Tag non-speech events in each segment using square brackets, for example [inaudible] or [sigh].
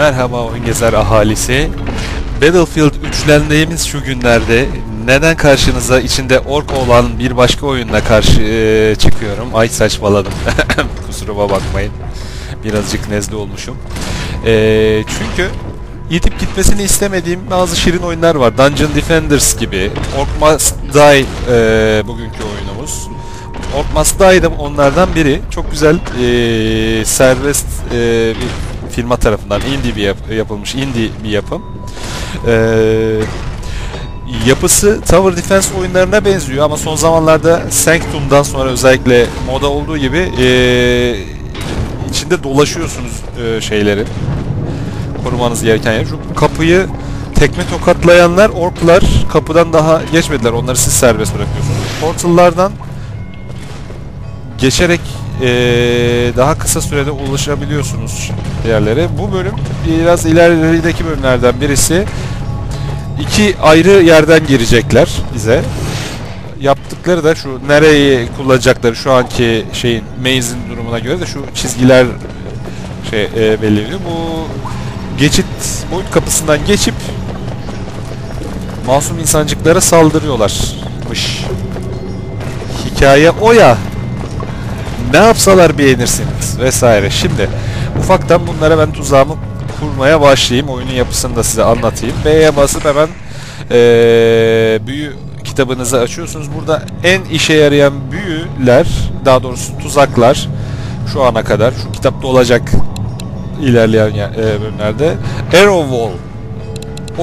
Merhaba oyun gezer ahalisi. Battlefield üçlendiğimiz şu günlerde neden karşınıza içinde ork olan bir başka oyunla karşı e, çıkıyorum? Ay saçmaladım. [laughs] Kusuruma bakmayın. Birazcık nezle olmuşum. E, çünkü yitip gitmesini istemediğim bazı şirin oyunlar var. Dungeon Defenders gibi. Ork Must Die e, bugünkü oyunumuz. Ork Must Die de onlardan biri. Çok güzel e, serbest e, bir firma tarafından indie bir yap- yapılmış indie bir yapım. E, yapısı Tower Defense oyunlarına benziyor ama son zamanlarda Sanctum'dan sonra özellikle moda olduğu gibi e, içinde dolaşıyorsunuz e, şeyleri korumanız gereken yer. Şu kapıyı tekme tokatlayanlar orklar kapıdan daha geçmediler. Onları siz serbest bırakıyorsunuz. Portal'lardan geçerek eee, daha kısa sürede ulaşabiliyorsunuz yerlere. Bu bölüm biraz ilerideki bölümlerden birisi. İki ayrı yerden girecekler bize. Yaptıkları da şu nereyi kullanacakları şu anki şeyin maze'in durumuna göre de şu çizgiler şey e, belli ediyor. Bu geçit boyut kapısından geçip masum insancıklara saldırıyorlarmış. Hikaye o ya. Ne yapsalar beğenirsiniz vesaire. Şimdi ufaktan bunlara ben tuzağımı kurmaya başlayayım. Oyunun yapısını da size anlatayım. B'ye basıp hemen eee, büyü kitabınızı açıyorsunuz. Burada en işe yarayan büyüler, daha doğrusu tuzaklar şu ana kadar şu kitapta olacak ilerleyen e, bölümlerde Arrow Wall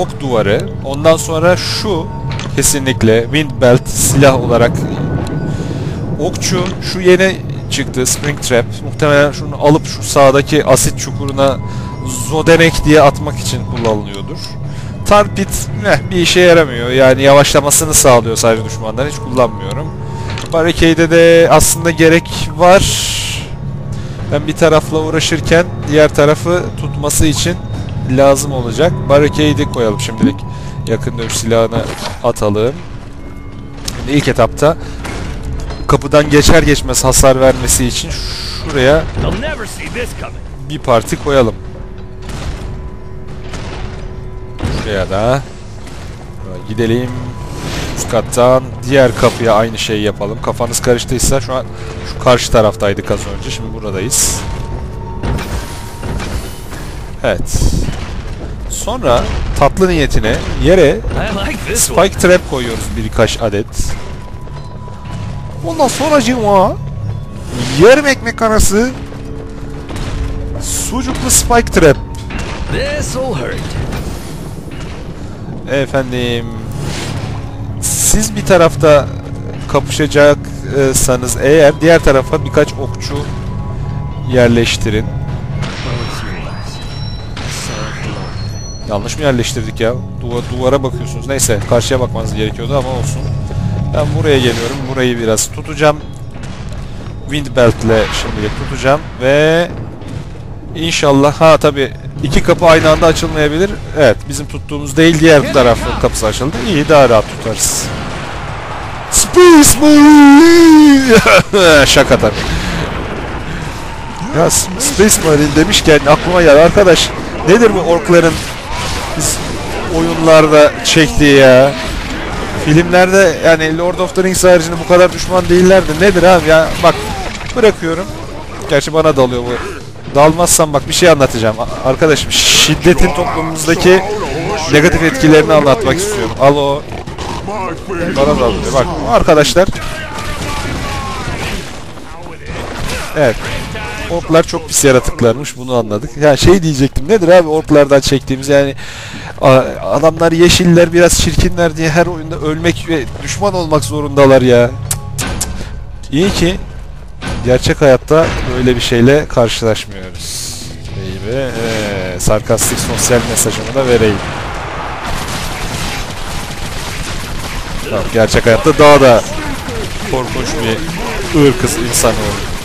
ok duvarı ondan sonra şu kesinlikle Wind Belt silah olarak okçu şu yeni çıktı Spring Trap muhtemelen şunu alıp şu sağdaki asit çukuruna Zodenek diye atmak için kullanılıyordur. Tarpit eh, bir işe yaramıyor yani yavaşlamasını sağlıyor sadece düşmanların hiç kullanmıyorum. Barricade'e de aslında gerek var. Ben bir tarafla uğraşırken diğer tarafı tutması için lazım olacak. Barricade'i koyalım şimdilik. Yakın dövüş silahını atalım. Şimdi ilk etapta kapıdan geçer geçmez hasar vermesi için şuraya bir parti koyalım. Şuraya da gidelim. Üst kattan diğer kapıya aynı şeyi yapalım. Kafanız karıştıysa şu an şu karşı taraftaydık az önce. Şimdi buradayız. Evet. Sonra tatlı niyetine yere spike trap koyuyoruz birkaç adet. Ondan sonra cima yarım ekmek arası sucuklu spike trap. This'll hurt. Efendim siz bir tarafta kapışacaksanız eğer diğer tarafa birkaç okçu yerleştirin. Yanlış mı yerleştirdik ya? Duva- duvara bakıyorsunuz. Neyse karşıya bakmanız gerekiyordu ama olsun. Ben buraya geliyorum. Burayı biraz tutacağım. Wind Belt'le şimdilik tutacağım ve inşallah ha tabi iki kapı aynı anda açılmayabilir. Evet bizim tuttuğumuz değil diğer tarafın kapısı açıldı. İyi daha rahat tutarız. Space Marine! [laughs] Şaka tabii. Ya Space Marine demişken aklıma geldi arkadaş nedir bu orkların oyunlarda çektiği ya? Filmlerde yani Lord of the Rings haricinde bu kadar düşman değillerdi. Nedir abi ya? Bak bırakıyorum. Gerçi bana dalıyor bu. Dalmazsam bak bir şey anlatacağım. Arkadaşım şiddetin toplumumuzdaki negatif etkilerini anlatmak istiyorum. Al o. Bana dalıyor. Bak arkadaşlar. Evet. Orklar çok pis yaratıklarmış bunu anladık. Ya şey diyecektim nedir abi orklardan çektiğimiz yani adamlar yeşiller biraz çirkinler diye her oyunda ölmek ve düşman olmak zorundalar ya. İyi ki gerçek hayatta böyle bir şeyle karşılaşmıyoruz. İyi be. Ee, sarkastik sosyal mesajımı da vereyim. Tamam, gerçek hayatta daha da korkunç bir ırkız insan oldu.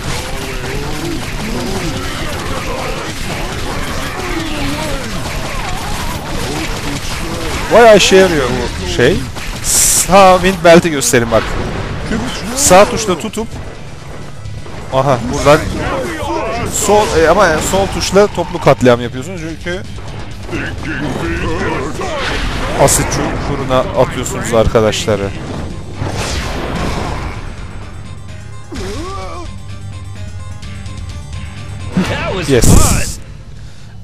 Bayağı işe yarıyor bu şey. Sağ wind belt'i göstereyim bak. Sağ tuşla tutup Aha buradan sol e, ama sol tuşla toplu katliam yapıyorsunuz çünkü asit çukuruna atıyorsunuz arkadaşları. Yes.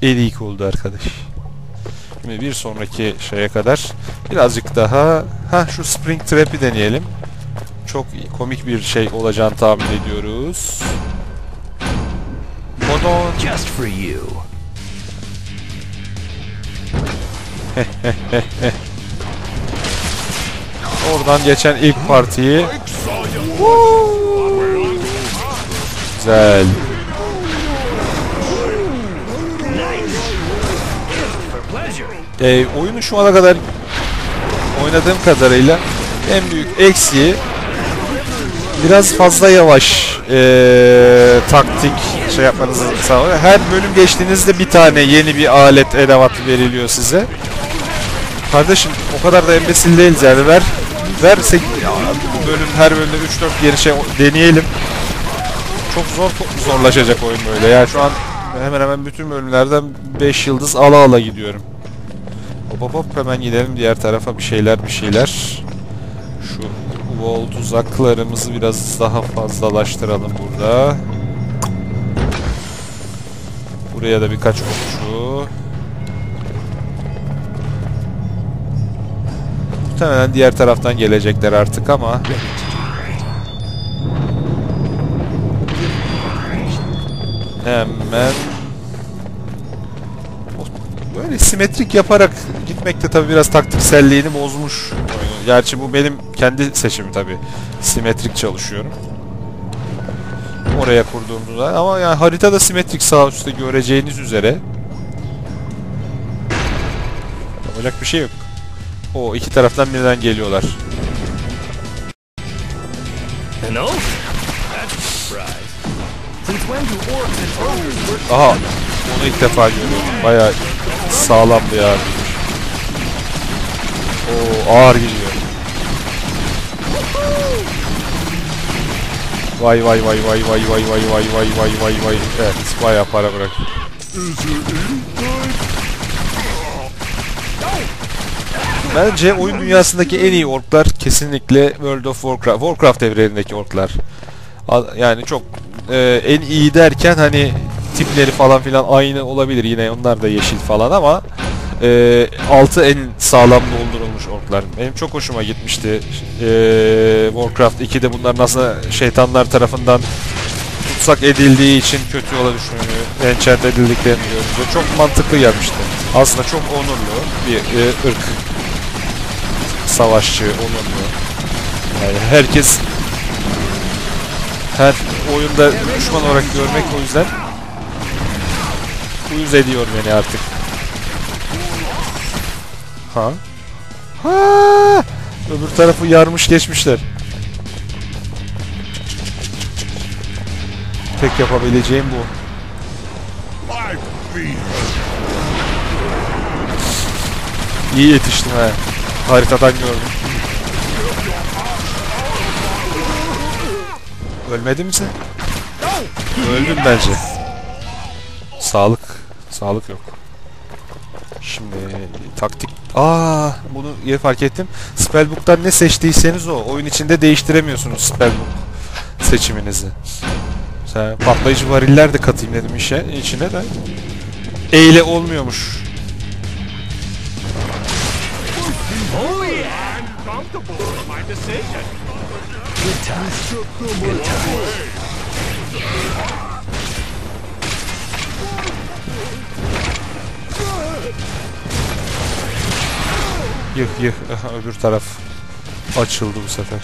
En iyi oldu arkadaş. Şimdi bir sonraki şeye kadar birazcık daha ha şu Spring Trap'i deneyelim. Çok komik bir şey olacağını tahmin ediyoruz. Pardon. Just for you. [laughs] Oradan geçen ilk partiyi. Güzel. Ee, oyunu şu ana kadar oynadığım kadarıyla en büyük eksiği biraz fazla yavaş ee, taktik şey yapmanızı sağlıyor. Her bölüm geçtiğinizde bir tane yeni bir alet edevat veriliyor size. Kardeşim o kadar da embesil değiliz yani ver versek ya, bu bölüm her bölümde 3-4 yeni şey deneyelim. Çok zor zorlaşacak oyun böyle. Yani şu an hemen hemen bütün bölümlerden 5 yıldız ala ala gidiyorum. Hop hop hemen gidelim diğer tarafa bir şeyler bir şeyler. Şu wall tuzaklarımızı biraz daha fazlalaştıralım burada. Buraya da birkaç okçu. Muhtemelen diğer taraftan gelecekler artık ama hemen Böyle simetrik yaparak gitmek de tabii biraz taktikselliğini bozmuş. oyunun. Gerçi bu benim kendi seçimim tabii. Simetrik çalışıyorum. Oraya kurduğumuzda ama yani haritada simetrik sağ üstte göreceğiniz üzere. Yapacak bir şey yok. O iki taraftan birden geliyorlar. Surprise. Aha onu ilk defa görüyorum. Bayağı sağlam bir abi. Oo ağır gidiyor. Vay vay vay vay vay vay vay vay vay vay vay vay. Evet bayağı para bırak. Bence oyun dünyasındaki en iyi orklar kesinlikle World of Warcraft, Warcraft evrenindeki orklar. Yani çok e, en iyi derken hani tipleri falan filan aynı olabilir yine onlar da yeşil falan ama e, altı en sağlam doldurulmuş orklar. Benim çok hoşuma gitmişti. E, Warcraft 2'de bunlar nasıl şeytanlar tarafından tutsak edildiği için kötü yola düştüğünü, enchant edildiklerini görünce çok mantıklı gelmişti. Aslında çok onurlu bir e, ırk. Savaşçı, onurlu. Yani herkes her oyunda düşman olarak görmek o yüzden uyuz ediyor beni artık. Ha? Ha! Öbür tarafı yarmış geçmişler. Tek yapabileceğim bu. İyi yetiştim he. Haritadan gördüm. Ölmedin mi sen? Öldün bence. Sağlık. Sağlık yok. Şimdi taktik... Aa, bunu yeni fark ettim. Spellbook'tan ne seçtiyseniz o. Oyun içinde değiştiremiyorsunuz Spellbook seçiminizi. Mesela patlayıcı variller de katayım dedim işe, içine de. Eyle olmuyormuş. Oh yeah! Uncomfortable with my decision. Good times. Good times. Yık yık. Aha, öbür taraf açıldı bu sefer.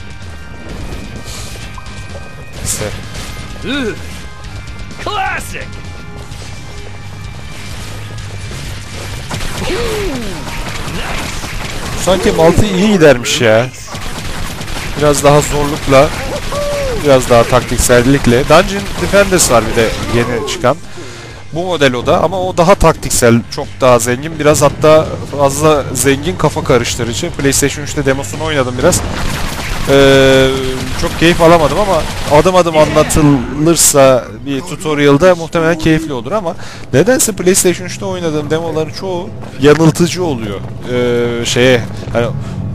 İşte. Classic! Sanki Maltı iyi gidermiş ya. Biraz daha zorlukla, biraz daha taktiksellikle. Dungeon Defenders var bir de yeni çıkan. Bu model o da ama o daha taktiksel, çok daha zengin. Biraz hatta fazla zengin kafa karıştırıcı. PlayStation 3'te demosunu oynadım biraz. Ee, çok keyif alamadım ama adım adım anlatılırsa bir tutorial'da muhtemelen keyifli olur ama nedense PlayStation 3'te oynadığım demoların çoğu yanıltıcı oluyor. Ee, şeye hani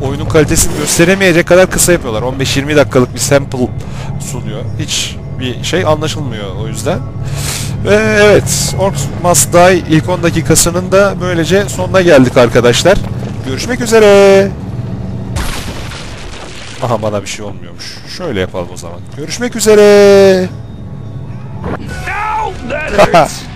oyunun kalitesini gösteremeyecek kadar kısa yapıyorlar. 15-20 dakikalık bir sample sunuyor. Hiç bir şey anlaşılmıyor o yüzden. Ve evet, Orcs Must Die ilk 10 dakikasının da böylece sonuna geldik arkadaşlar. Görüşmek üzere. Aha bana bir şey olmuyormuş. Şöyle yapalım o zaman. Görüşmek üzere. Hurts! [laughs]